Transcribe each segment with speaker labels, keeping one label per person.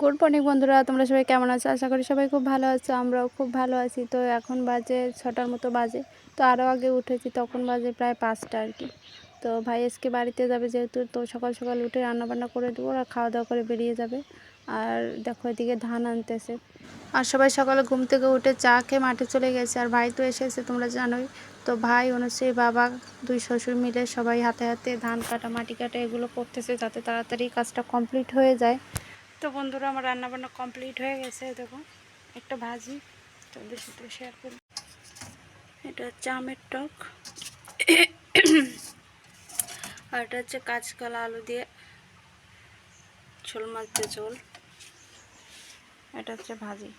Speaker 1: Good morning বন্ধুরা, তোমরা সবাই কেমন আছো? আশা করি সবাই খুব ভালো আছো, আমরাও খুব ভালো আছি। তো এখন বাজে ছটার মতো বাজে, তো আরও আগে উঠেছি, তখন বাজে প্রায় পাঁচটা আর কি। তো ভাই আজকে বাড়িতে যাবে যেহেতু, তো সকাল সকাল উঠে রান্নাবান্না করে দেবো আর খাওয়া দাওয়া করে বেরিয়ে যাবে। আর দেখো এদিকে ধান আনতেছে। আর সবাই সকালে ঘুম থেকে উঠে চা খেয়ে মাঠে চলে গেছে, আর ভাই তো এসেছে, তোমরা জানোই। তো ভাই, অনুশ্রী, বাবা দুই শ্বশুর মিলে সবাই হাতে হাতে ধান কাটা, মাটি কাটা এগুলো করতেছে, যাতে তাড়াতাড়ি কাজটা কমপ্লিট হয়ে যায়। তো বন্ধুরা, আমার রান্নাবান্না কমপ্লিট হয়ে গেছে, দেখো, একটা ভাজি তোমাদের সাথে শেয়ার করি এটা হচ্ছে আমের টক, আর এটা হচ্ছে কাঁচকলা আলু দিয়ে ঝোল দিয়ে ঝোল। এটা হচ্ছে ভাজি।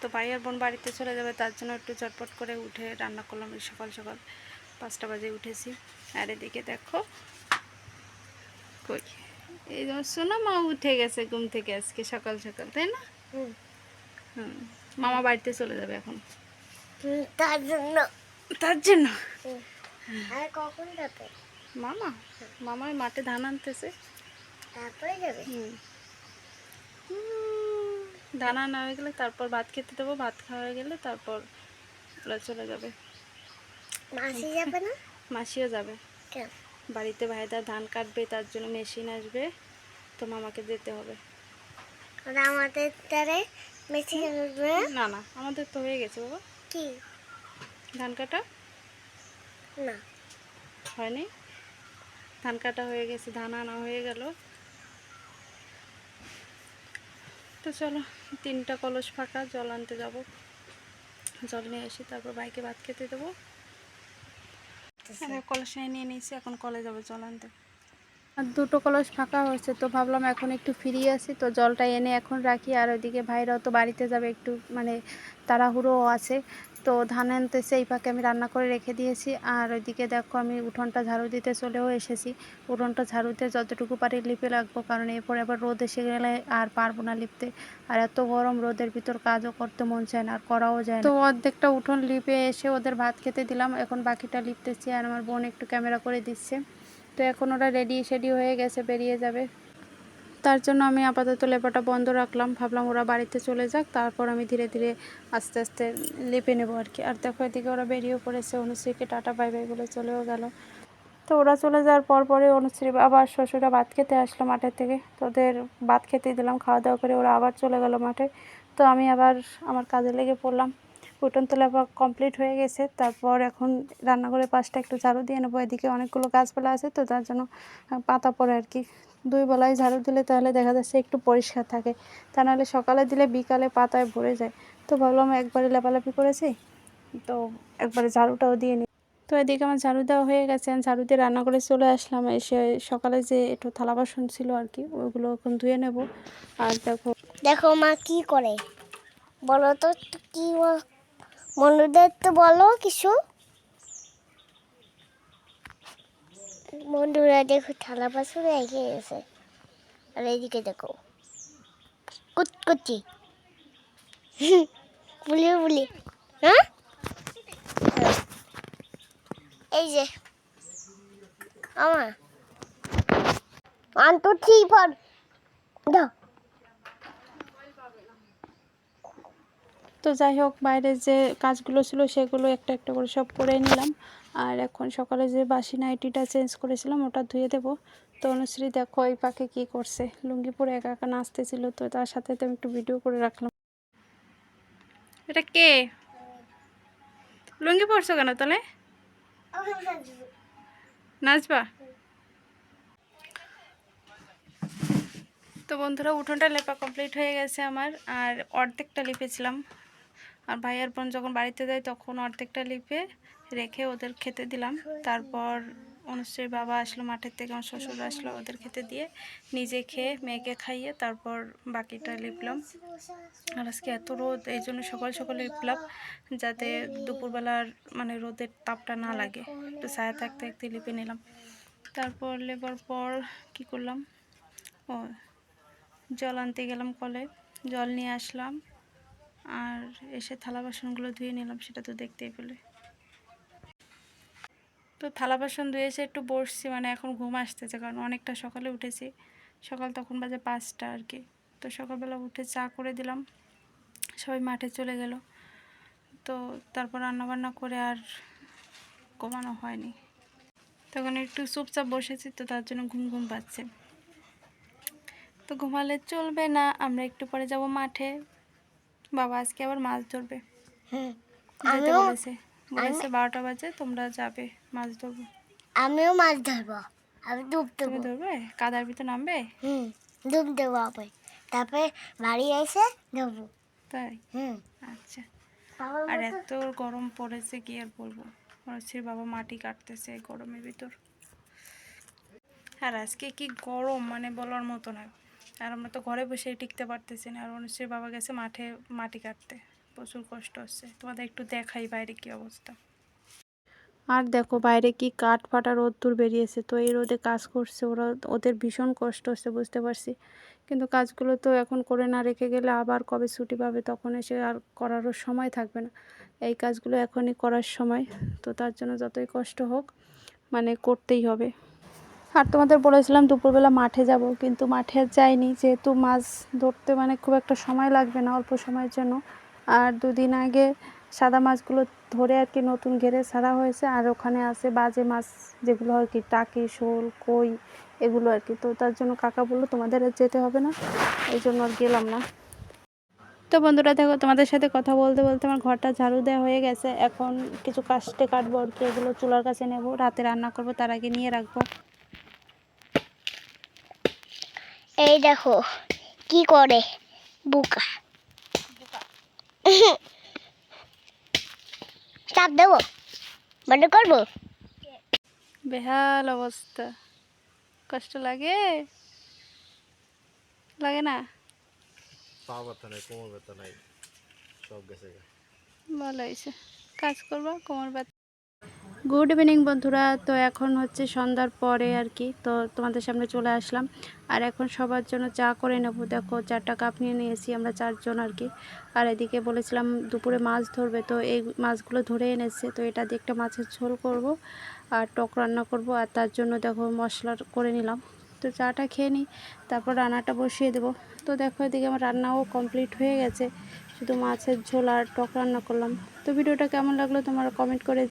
Speaker 1: তো ভাই আর বোন বাড়িতে চলে যাবে, তার জন্য একটু চটপট করে উঠে রান্না করলাম সকাল সকাল পাঁচটা বাজে উঠেছি। আর এদিকে দেখো, কই? এই যেমন শোনো মা উঠে গেছে ঘুম থেকে আজকে সকাল সকাল তাই না? হুম। মামা বাড়িতে চলে যাবে এখন।
Speaker 2: তার জন্য।
Speaker 1: তার জন্য?
Speaker 2: আর কখন যাবে?
Speaker 1: মামা? মামা ওই মাঠে ধান আনতেছে।
Speaker 2: তারপরে যাবে?
Speaker 1: ধান আনা হয়ে গেলে তারপর ভাত খেতে দেবো ভাত খাওয়া হয়ে গেলে তারপর ওরা চলে যাবে।
Speaker 2: মাসি যাবে না?
Speaker 1: মাসিও যাবে।
Speaker 2: কেন?
Speaker 1: বাড়িতে ভাইদা ধান কাটবে তার জন্য মেশিন আসবে তো মামাকে যেতে হবে।
Speaker 2: ওরা আমাদের তারে মেশিন আসবে?
Speaker 1: না না আমাদের তো হয়ে গেছে বাবা।
Speaker 2: কি?
Speaker 1: ধান কাটা?
Speaker 2: না।
Speaker 1: হয়নি? ধান কাটা হয়ে গেছে ধান আনা হয়ে গেল। তো চলো তিনটা কলস ফাঁকা জল আনতে যাব। জল নিয়ে এসে তারপর বাইকে ভাত খেতে দেবো। হ্যাঁ, কলস নিয়ে নিয়েছি এখন কলে যাব জল আনতে। আর দুটো কলস ফাঁকা হয়েছে তো ভাবলাম এখন একটু ফ্রি আছি তো জলটা এনে এখন রাখি আর ওইদিকে ভাইরাও তো বাড়িতে যাবে একটু মানে তাড়াহুড়ো আছে তো ধান আনতেছে এই পাকে আমি রান্না করে রেখে দিয়েছি। আর ওইদিকে দেখো আমি উঠোনটা ঝাড়ু দিতে চলেও এসেছি। উঠোনটা ঝাড়ুতে যতটুকু পারি লিপে রাখব, কারণ এরপরে আবার রোদ এসে গেলে আর পারব না লিপতে। আর এত গরম, রোদের ভিতর কাজও করতে মন চায় না, আর করাও যায় তো অর্ধেকটা উঠোন লিপে এসে ওদের ভাত খেতে দিলাম, এখন বাকিটা লিপতেছি আর আমার বোন একটু ক্যামেরা করে দিচ্ছে। তো এখন ওরা রেডি সেডি হয়ে গেছে, বেরিয়ে যাবে। তার জন্য আমি আপাতত লেপাটা বন্ধ রাখলাম। ভাবলাম ওরা বাড়িতে চলে যাক, তারপর আমি ধীরে ধীরে আস্তে আস্তে লেপে নেব আর কি। আর দেখো এদিকে ওরা বেরিয়েও পড়েছে, অনুশ্রীকে টাটা, বাই বাই বলে চলেও গেল। তো ওরা চলে যাওয়ার পর পরে অনুশ্রী আবার শ্বশুরা ভাত খেতে আসলো মাঠের থেকে। তো ওদের ভাত খেতে দিলাম, খাওয়া দাওয়া করে ওরা আবার চলে গেল মাঠে। তো আমি আবার আমার কাজে লেগে পড়লাম। উঠোন তোলা কমপ্লিট হয়ে গেছে। তারপর এখন রান্নাঘরের পাশটা একটু ঝাড়ু দিয়ে নেব। এদিকে অনেকগুলো গাছপালা আছে তো, তার জন্য পাতা পড়ে আর কি। দুই বেলায় ঝাড়ু দিলে তাহলে দেখা যাচ্ছে একটু পরিষ্কার থাকে। তা নাহলে সকালে দিলে বিকালে পাতায় ভরে যায়। তো ভাবলাম একবারে লেপালাপি করেছি, তো একবারে ঝাড়ুটাও দিয়ে নিই তো এদিকে আমার ঝাড়ু দেওয়া হয়ে গেছে। আমি ঝাড়ু দিয়ে রান্না করে চলে আসলাম। এসে সকালে যে একটু থালা বাসন ছিল আর কি, ওগুলো এখন ধুয়ে নেব। আর দেখো
Speaker 2: দেখো মা কি করে? বলো তো, কি বন্ধুদের তো বলো কিছু। বন্ধুরা দেখো থালা বাসন রেখে গেছে। আর এইদিকে দেখো কুচকুচি বলি বলি হ্যাঁ? এই যে আমার থ্রি ফোর দাও।
Speaker 1: তো যাই হোক বাইরে যে কাজগুলো ছিল সেগুলো একটা একটা করে সব করে নিলাম। আর এখন সকালে যে বাসি নাইটিটা চেঞ্জ করেছিলাম, ওটা ধুয়ে দেবো। তো অনুশ্রী, দেখো এই পাখে কী করছে। লুঙ্গি পরে একা একা নাচতেছিল, তো তার সাথে তো আমি একটু ভিডিও করে রাখলাম। এটা কে? লুঙ্গি পরছো কেন তাহলে? নাচবা? তো বন্ধুরা, উঠোনটা লেপা কমপ্লিট হয়ে গেছে আমার, আর অর্ধেকটা লিপেছিলাম। আর ভাই আর বোন যখন বাড়িতে যায় তখন অর্ধেকটা লিপে রেখে ওদের খেতে দিলাম। তারপর অনুশ্রীর বাবা আসলো মাঠের থেকে, আমার শ্বশুর আসলো ওদের খেতে দিয়ে নিজে খেয়ে মেয়েকে খাইয়ে তারপর বাকিটা লিপলাম। আর আজকে এত রোদ, এই জন্য সকাল সকালে লিপলাম যাতে দুপুরবেলার মানে রোদের তাপটা না লাগে। একটু ছায়া থাকতে থাকতে লিপে নিলাম। তারপর লেবার পর কি করলাম? ও, জল আনতে গেলাম কলে। জল নিয়ে আসলাম। আর এসে থালা বাসনগুলো ধুয়ে নিলাম, সেটা তো দেখতেই পেলে। তো থালা বাসন ধুয়ে এসে একটু বসছি মানে এখন ঘুম আসতেছে, কারণ অনেকটা সকালে উঠেছি। সকাল তখন বাজে পাঁচটা আর কি। তো সকালবেলা উঠে চা করে দিলাম, সবাই মাঠে চলে গেল। তো তারপর রান্নাবান্না করে আর ঘুমানো হয়নি। তখন একটু চুপচাপ বসেছি, তো তার জন্য ঘুম ঘুম পাচ্ছে। তো ঘুমালে চলবে না, আমরা একটু পরে যাব মাঠে। বাবা আজকে আবার মাছ ধরবে।
Speaker 2: হুম
Speaker 1: যেতে বলেছে। বলেছে বারোটা বাজে তোমরা যাবে মাছ ধরবো।
Speaker 2: আমিও মাছ ধরবো। আমি ডুব
Speaker 1: তুমি ধরবে? কাদার ভিতর নামবে?
Speaker 2: হুম ডুব দেবো আমি তারপরে বাড়ি এসে ধরবো।
Speaker 1: তাই?
Speaker 2: হুম।
Speaker 1: আচ্ছা। আর এত গরম পড়েছে কি আর বলব? মনে বাবা মাটি কাটতেছে গরমের ভিতর। আর আজকে কি গরম মানে বলার মতো না। আর আমরা তো ঘরে বসে টিকতে পারতেছি না। আর হচ্ছে বাবা গেছে মাঠে, মাটি কাটতে। প্রচুর কষ্ট হচ্ছে। তোমাদের একটু দেখাই বাইরে কি অবস্থা। আর দেখো, বাইরে কি কাঠ ফাটা রোদ্দুর বেরিয়েছে। তো এই রোদে কাজ করছে ওরা, ওদের ভীষণ কষ্ট হচ্ছে, বুঝতে পারছি। কিন্তু কাজগুলো তো এখন করে না রেখে গেলে আবার কবে ছুটি পাবে, তখন এসে আর করারও সময় থাকবে না। এই কাজগুলো এখনই করার সময়। তো তার জন্য যতই কষ্ট হোক মানে করতেই হবে। আর তোমাদের বলেছিলাম দুপুরবেলা মাঠে যাব, কিন্তু মাঠে যাইনি। যেহেতু মাছ ধরতে মানে খুব একটা সময় লাগবে না অল্প সময়ের জন্য। আর দুদিন আগে সাদা মাছগুলো ধরে আর কি নতুন ঘেরে ছাড়া হয়েছে, আর ওখানে আছে বাজে মাছ যেগুলো আর কি টাকি, শোল, কই, এগুলো আর কি। তো তার জন্য কাকা বলল তোমাদের আর যেতে হবে না, এই জন্য আর গেলাম না। তো বন্ধুরা দেখো, তোমাদের সাথে কথা বলতে বলতে আমার ঘরটা ঝাড়ু দেওয়া হয়ে গেছে। এখন কিছু কাস্টে কাটবো আর কি, এগুলো চুলার কাছে নেব। রাতে রান্না করব, তার আগে নিয়ে রাখব।
Speaker 2: এই দেখো কি করে? বুকা। চাপ দেবো? বন্ধ করব?
Speaker 1: বেহাল অবস্থা। কষ্ট লাগে? লাগে না?
Speaker 3: পা ব্যথা নাই কোমর ব্যথা নাই সব গেছে
Speaker 1: ভালো হয়েছে। কাজ করব কোমর ব্যথা গুড ইভিনিং বন্ধুরা। তো এখন হচ্ছে সন্ধ্যার পরে আর কি। তো তোমাদের সামনে চলে আসলাম। আর এখন সবার জন্য চা করে নেব। দেখো, চারটা কাপ নিয়ে নিয়েছি আমরা চারজন আর কি। আর এদিকে বলেছিলাম দুপুরে মাছ ধরবে। তো এই মাছগুলো ধরে এনেছে। তো এটা দিয়ে একটা মাছের ঝোল করব আর টক রান্না করব। আর তার জন্য দেখো মশলা করে নিলাম। তো চাটা খেয়ে নিই। তারপর রান্নাটা বসিয়ে দেবো। তো দেখো এদিকে আমার রান্নাও কমপ্লিট হয়ে গেছে। শুধু মাছের ঝোল আর টক রান্না করলাম। তো ভিডিওটা কেমন লাগল তোমরা কমেন্ট করে